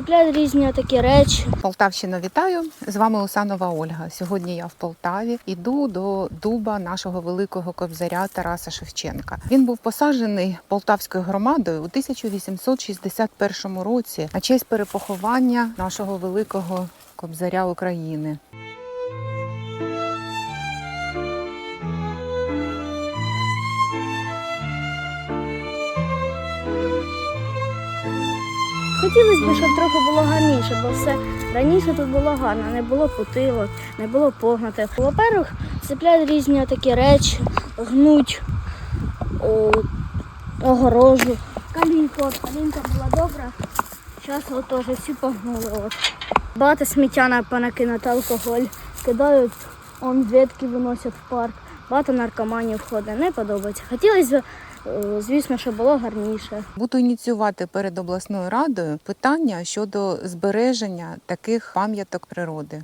цепляють різні такі речі. Полтавщина, вітаю! З вами Усанова Ольга. Сьогодні я в Полтаві. Іду до дуба нашого великого кобзаря Тараса Шевченка. Він був посаджений полтавською громадою у 1861 році на честь перепоховання нашого великого кобзаря України. Хотілося б, щоб трохи було гарніше, бо все раніше тут було гарно, не було путилок, не було погнатих. По-перше, цепляють різні такі речі, гнуть о, огорожу. Калінка, от калінка була добра. Зараз от теж всі погнули. От. Багато сміття на- понакинути, алкоголь, кидають, он ветки виносять в парк. Багато наркоманів ходить, не подобається. Хотілося б, е, звісно, що було гарніше. Буду ініціювати перед обласною радою питання щодо збереження таких пам'яток природи.